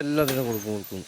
എല്ലാത്തിനും കൊടുക്കും കൊടുക്കും.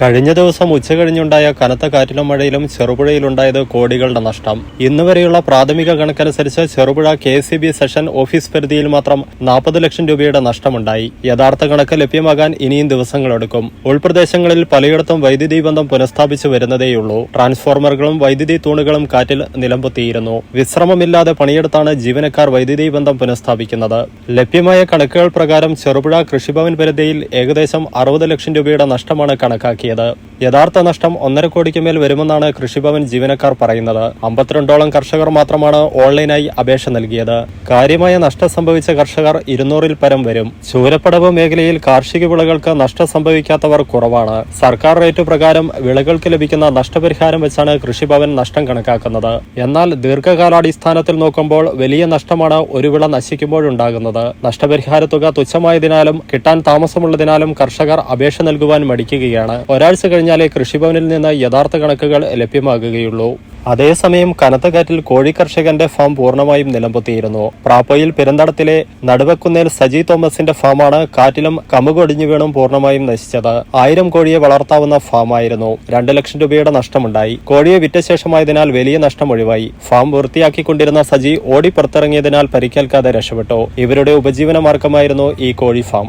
കഴിഞ്ഞ ദിവസം ഉച്ച കഴിഞ്ഞുണ്ടായ കനത്ത കാറ്റിലും മഴയിലും ചെറുപുഴയിലുണ്ടായത് കോടികളുടെ നഷ്ടം. ഇന്ന് വരെയുള്ള പ്രാഥമിക കണക്കനുസരിച്ച് Cherupuzha K C B section office പരിധിയിൽ മാത്രം നാൽപ്പത് ലക്ഷം രൂപയുടെ നഷ്ടമുണ്ടായി. യഥാർത്ഥ കണക്ക് ലഭ്യമാകാൻ ഇനിയും ദിവസങ്ങളെടുക്കും. ഉൾപ്രദേശങ്ങളിൽ പലയിടത്തും വൈദ്യുതി ബന്ധം പുനഃസ്ഥാപിച്ചു വരുന്നതേയുള്ളൂ. ട്രാൻസ്ഫോർമറുകളും വൈദ്യുതി തൂണുകളും കാറ്റിൽ നിലംപൊത്തിയിരുന്നു. വിശ്രമമില്ലാതെ പണിയെടുത്താണ് ജീവനക്കാർ വൈദ്യുതി ബന്ധം പുനഃസ്ഥാപിക്കുന്നത്. ലഭ്യമായ കണക്കുകൾ പ്രകാരം ചെറുപുഴ കൃഷിഭവൻ പരിധിയിൽ ഏകദേശം അറുപത് ലക്ഷം രൂപയുടെ നഷ്ടമാണ് 铁的 യഥാർത്ഥ നഷ്ടം ഒന്നര കോടിക്ക് മേൽ വരുമെന്നാണ് കൃഷിഭവൻ ജീവനക്കാർ പറയുന്നത്. അമ്പത്തിരണ്ടോളം കർഷകർ മാത്രമാണ് ഓൺലൈനായി അപേക്ഷ നൽകിയത്. കാര്യമായ നഷ്ടം സംഭവിച്ച കർഷകർ ഇരുന്നൂറിൽ പരം വരും. ചൂരപ്പടവ് മേഖലയിൽ കാർഷിക വിളകൾക്ക് നഷ്ടം സംഭവിക്കാത്തവർ കുറവാണ്. സർക്കാർ റേറ്റ് പ്രകാരം വിളകൾക്ക് ലഭിക്കുന്ന നഷ്ടപരിഹാരം വെച്ചാണ് കൃഷിഭവൻ നഷ്ടം കണക്കാക്കുന്നത്. എന്നാൽ ദീർഘകാലാടിസ്ഥാനത്തിൽ നോക്കുമ്പോൾ വലിയ നഷ്ടമാണ് ഒരു വിള നശിക്കുമ്പോഴുണ്ടാകുന്നത്. നഷ്ടപരിഹാര തുക തുച്ഛമായതിനാലും കിട്ടാൻ താമസമുള്ളതിനാലും കർഷകർ അപേക്ഷ നൽകുവാൻ മടിക്കുകയാണ്. ഒരാഴ്ച കഴിഞ്ഞാലേ കൃഷിഭവനിൽ നിന്ന് യഥാർത്ഥ കണക്കുകൾ ലഭ്യമാകുകയുള്ളൂ. അതേസമയം കനത്ത കാറ്റിൽ കോഴി കർഷകന്റെ ഫാം പൂർണമായും നിലംപൊത്തിയിരുന്നു. പ്രാപ്പയിൽ പെരുന്തടത്തിലെ നടുവക്കുന്നേൽ സജി തോമസിന്റെ ഫാമാണ് കാറ്റിലും കമുകൊടിഞ്ഞു വീണും പൂർണമായും നശിച്ചത്. ആയിരം കോഴിയെ വളർത്താവുന്ന ഫാമായിരുന്നു. രണ്ട് ലക്ഷം രൂപയുടെ നഷ്ടമുണ്ടായി. കോഴിയെ വിറ്റ ശേഷമായതിനാൽ വലിയ നഷ്ടം ഒഴിവായി. ഫാം വൃത്തിയാക്കിക്കൊണ്ടിരുന്ന സജി ഓടി പുറത്തിറങ്ങിയതിനാൽ പരിക്കേൽക്കാതെ രക്ഷപ്പെട്ടു. ഇവരുടെ ഉപജീവന മാർഗമായിരുന്നു ഈ കോഴി ഫാം.